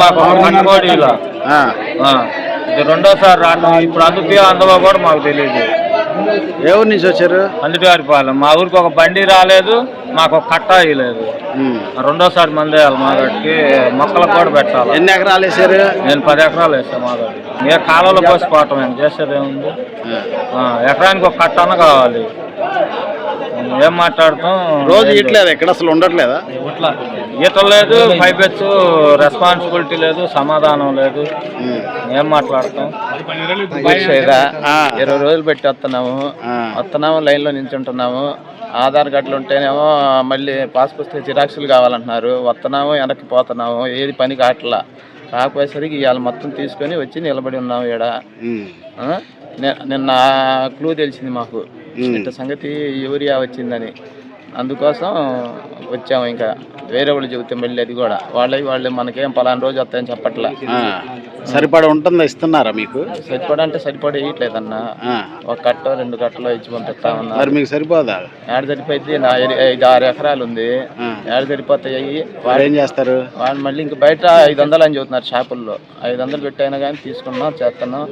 మాకు ఇలా ఇది రెండోసారి రావడం ఇప్పుడు అందుకే అందులో కూడా మాకు తెలియదు ఊరు నుంచి వచ్చారు? అందుగారిపాలెం మా ఊరికి ఒక బండి రాలేదు మాకు ఒక కట్ట ఇవ్వలేదు ఉమ్. రెండోసారి మంది వేయాలి మా గడికి మొక్కలకు కూడా పెట్టాలి. ఎన్ని ఎకరాలు వేసారు? నేను పది ఎకరాలు వేసాను మా గడికి ఏ కాలంలో పోసిపోవటం ఏం చేసేది ఏముంది? ఎకరానికి ఒక కట్ట అన్న కావాలి. ఏం మాట్లాడతాం? రోజు ఇట్లేదు? ఎక్కడ అసలు ఉండట్లేదా? ఈత లేదు పైపెచ్చు రెస్పాన్సిబిలిటీ లేదు సమాధానం లేదు. ఏం మాట్లాడతాం. ఇరవై రోజులు పెట్టి వస్తున్నాము. వస్తున్నాము లైన్లో నించుంటున్నాము. ఆధార్ కార్డులు ఉంటేనేమో మళ్ళీ పాస్ పుస్తక జిరాక్సులు కావాలంటున్నారు. వస్తున్నాము వెనక్కి పోతున్నాము. ఏది పని కావట్లా? కాకపోయేసరికి ఇవాళ మొత్తం తీసుకొని వచ్చి నిలబడి ఉన్నాము? ని- నిన్న క్లూ తెలిసింది మాకు. ఇంత సంగతి యూరియా వచ్చిందని. అందుకోసం వచ్చాము ఇంకా. వేరే వాళ్ళు చెబితే మళ్ళీ అది కూడా. వాళ్ళవి వాళ్ళు మనకేం పలానా రోజు వస్తాయని చెప్పట్లా. సరిపడా ఉంటుందా? ఇస్తున్నారా మీకు? సరిపడా అంటే సరిపడా వేయట్లేదన్నా ఆ. ఒక కట్టో రెండు కట్టలో ఇచ్చి పంపిస్తా ఉన్నా. మరి మీకు సరిపోదా? ఏడ సరిపోయింది? నా ఐదు ఆరు ఎకరాలు ఉంది. ఏడ సరిపోతాయి? వాడు ఏం చేస్తారు? వాళ్ళు మళ్ళీ ఇంక బయట ఐదు వందలు అని చెబుతున్నారు షాపుల్లో. ఐదు వందలు పెట్టైనా కానీ తీసుకున్నాం చేస్తున్నాం.